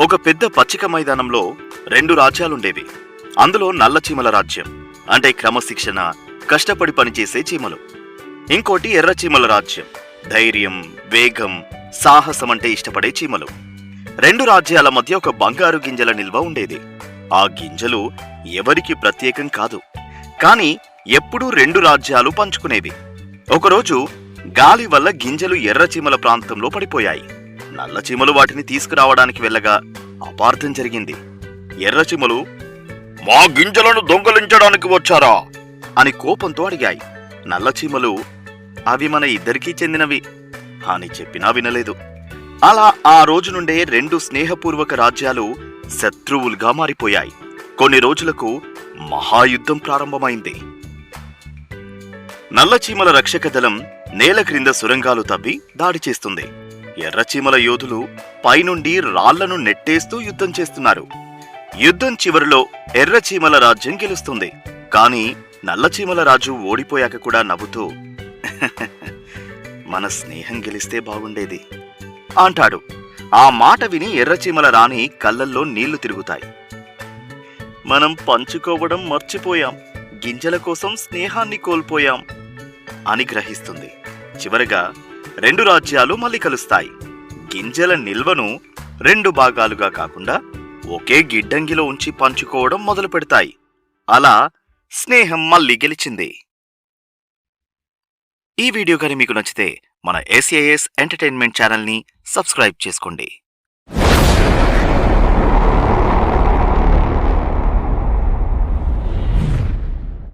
ఒక పెద్ద పచ్చిక మైదానంలో రెండు రాజ్యాలుండేవి. అందులో నల్ల చీమల రాజ్యం అంటే క్రమశిక్షణ కష్టపడి పనిచేసే చీమలు. ఇంకోటి ఎర్ర చీమల రాజ్యం ధైర్యం వేగం సాహసం అంటే ఇష్టపడే చీమలు. రెండు రాజ్యాల మధ్య ఒక బంగారు గింజల నిల్వ ఉండేది. ఆ గింజలు ఎవరికి ప్రత్యేకం కాదు. కానీ ఎప్పుడూ రెండు రాజ్యాలు పంచుకునేవి. ఒకరోజు గాలి వల్ల గింజలు ఎర్ర చీమల ప్రాంతంలో పడిపోయాయి. నల్ల చీమలు వాటిని తీసుకురావడానికి వెళ్ళగా అపార్థం జరిగింది. ఎర్ర చీమలు మా గింజలను దొంగలించడానికి వచ్చారా? అని కోపంతో అడిగాయి. నల్ల చీమలు అవి మన ఇద్దరికీ చెందినవి. అని చెప్పినా వినలేదు. అలా ఆ రోజు నుండే రెండు స్నేహపూర్వక రాజ్యాలు శత్రువులుగా మారిపోయాయి. కొన్ని రోజులకు మహాయుద్ధం ప్రారంభమైంది. నల్లచీమల రక్షక దళం నేల క్రింద సురంగాలు తవ్వి దాడి చేస్తుంది. ఎర్రచీమల యోధులు పైనుండి రాళ్ళను నెట్టేస్తూ యుద్ధం చేస్తున్నారు. యుద్ధం చివరిలో ఎర్రచీమల రాజ్యం గెలుస్తుంది. కానీ నల్లచీమల రాజు ఓడిపోయాక కూడా నవ్వుతూ మన స్నేహం గెలిస్తే బాగుండేది అంటాడు. ఆ మాట విని ఎర్రచీమల రాణి కళ్ళల్లో నీళ్ళు తిరుగుతాయి. మనం పంచుకోవడం మర్చిపోయాం. గింజల కోసం స్నేహాన్ని కోల్పోయాం అని గ్రహిస్తుంది. చివరగా రెండు రాజ్యాలు మళ్ళీ కలుస్తాయి. గింజల నిల్వను రెండు భాగాలుగా కాకుండా ఒకే గిడ్డంగిలో ఉంచి పంచుకోవడం మొదలు పెడతాయి. అలా స్నేహం మళ్ళీ గెలిచింది. ఈ వీడియో కానీ మీకు నచ్చితే మన ఎస్ఏఎస్ ఎంటర్టైన్మెంట్ ఛానల్ని సబ్స్క్రైబ్ చేసుకోండి.